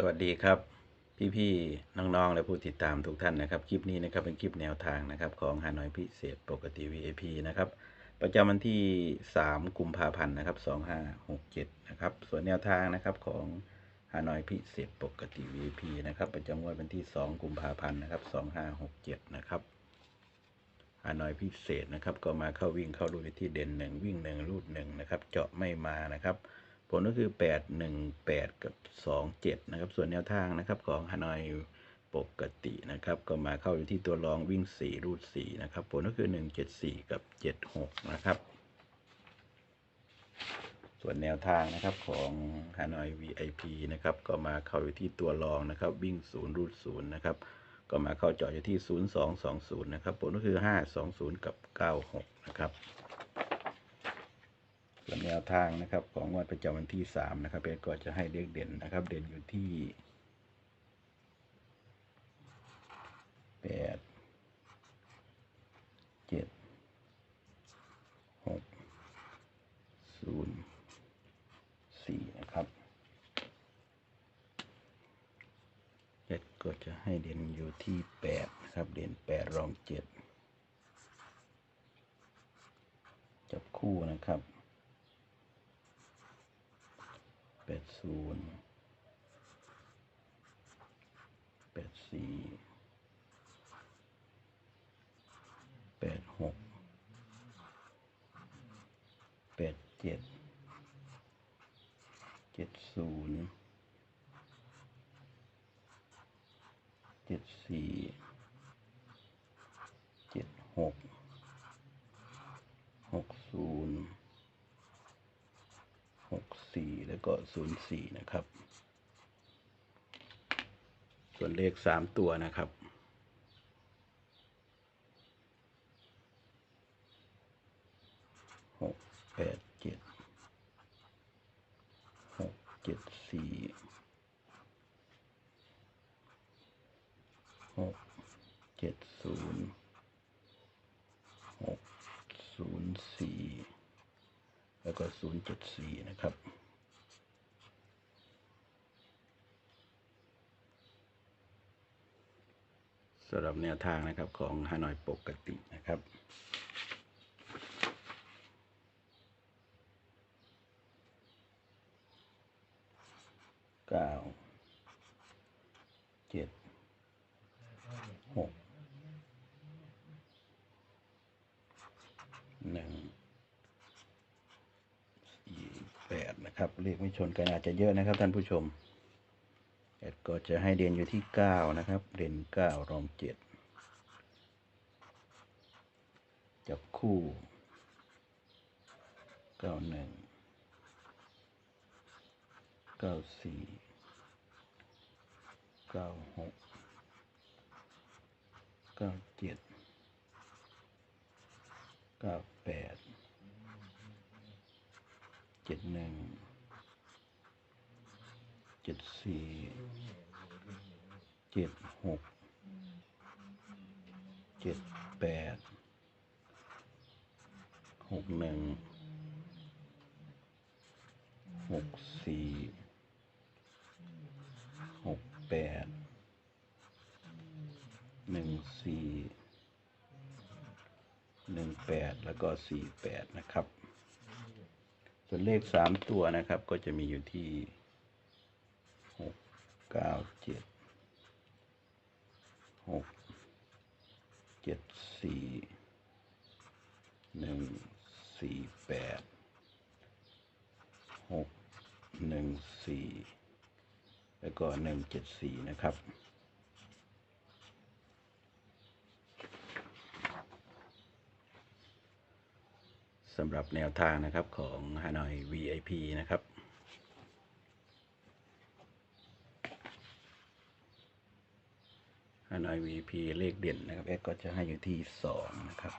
สวัสดีครับ พี่ๆน้องๆและผู้ติดตามทุกท่านนะครับ คลิปนี้นะครับเป็นคลิปแนวทางนะครับ ของฮานอยพิเศษปกติ VIP นะครับ ประจำวันที่ 3 กุมภาพันธ์นะครับ 2567 นะครับ ส่วนแนวทางนะครับของฮานอยพิเศษปกติ VIP นะครับ ประจำงวดวันที่ 2 กุมภาพันธ์นะครับ 2567 นะครับฮานอยพิเศษนะครับ ก็มาเข้าวิ่งเข้ารูดที่เด่นหนึ่งวิ่งหนึ่งรูดหนึ่งนะครับ เจาะไม่มานะครับ ผลก็คือ 8 1 8 กับ 2 7 นะครับ ส่วนแนวทางนะครับของฮานอยปกตินะครับ ก็มาเข้าอยู่ที่ตัวรองวิ่ง 4 รูด 4 นะครับ ผลก็คือ 1 7 4 กับ 7 6 นะครับ ส่วนแนวทางนะครับของฮานอย VIP นะครับ ก็มาเข้าอยู่ที่ตัวรองนะครับ วิ่ง 0 รูด 0 นะครับ ก็มาเข้าจาะอยู่ที่ 0 2 2 0 นะครับ ผลก็คือ 5 2 0 กับ 9 6 นะครับ ส่วนแนวทางนะครับ ของงวดประจำวันที่สามนะครับเป็นก็จะให้เลขเด่นนะครับ เด่นอยู่ที่แปดเจ็ดหกศูนย์สี่นะครับเจ็ดก็จะให้เด่นอยู่ที่แปดนะครับ เด่นแปดรองเจ็ดจับคู่นะครับ แปดศูนย์แปดสี่แปดหกแปดเจ็ดเจ็ดศูนย์เจ็ดสี่เจ็ดหกศูนย์ หกสี่ แล้วก็ศูนย์สี่นะครับ ส่วนเลขสามตัวนะครับหกแปดเจ็ดหกเจ็ดสี่หกเจ็ดศูนย์หกศูนย์สี่แล้วก็074นะครับ สำหรับแนวทางนะครับของฮานอยปกตินะครับ เก้า เจ็ด หก หนึ่ง สี่แปดนะครับ เลขไม่ชนกันอาจจะเยอะนะครับท่านผู้ชม แอดก็จะให้เด่นอยู่ที่ 9 นะครับ เรียน 9 รอง 7 จับคู่ 91 94 96 97 98 71 จ็ดเจ็ดสี่เจ็ดหกเจ็ดแปดหกหนึ่งหกสี่หกแปดหนึ่งสี่หนึ่งแปดแล้วก็สี่แปดนะครับ ส่วนเลขสามตัวนะครับก็จะมีอยู่ที่ เก้าเจ็ดหกเจ็ดสี่หนึ่งสี่แปดหกหนึ่งสี่แล้วก็หนึ่งเจ็ดสี่นะครับสำหรับแนวทางนะครับของฮานอย VIP นะครับ ฮานอย VP เลขเด่นนะครับ X ก็จะให้อยู่ที่ 2 นะครับ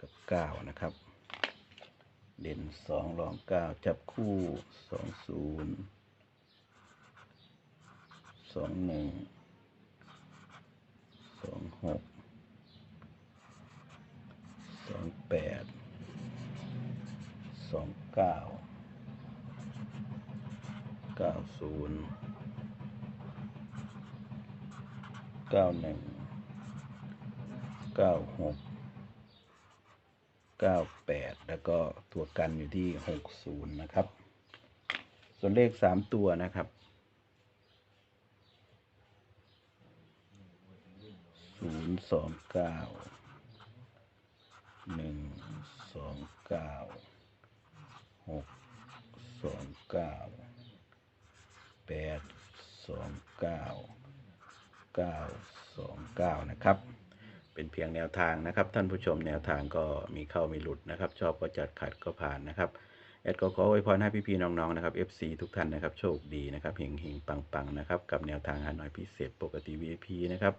กับ 9 นะครับ เด่น 2 รอง 9 จับคู่ 20 21 26 28 29 90 เก้าหนึ่งเก้าหกเก้าแปดแล้วก็ตัวกันอยู่ที่หกศูนย์นะครับ ส่วนเลขสามตัวนะครับศูนย์สองเก้าหนึ่งสองเก้าหกสองเก้าแปดสองเก้า เก้าสองเก้านะครับ เป็นเพียงแนวทางนะครับ ท่านผู้ชมแนวทางก็มีเข้ามีหลุดนะครับ ชอบก็จัดขัดก็ผ่านนะครับแอดก็ขออวยพรให้พี่ๆน้องๆนะครับ FC ทุกท่านนะครับ โชคดีนะครับเฮงเฮงปังปังๆนะครับ กับแนวทางหาหน่อยพิเศษปกติ VIP นะครับ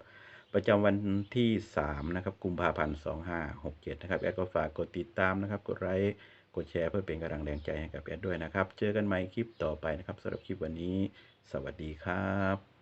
ประจำวันที่ 3 นะครับ กุมภาพันธ์ 2567 นะครับ แอดก็ฝากกดติดตามนะครับ กดไลค์ กดแชร์เพื่อเป็นกำลังแรงใจให้กับแอดด้วยนะครับ เจอกันใหม่คลิปต่อไปนะครับสำหรับคลิปวันนี้ สวัสดีครับ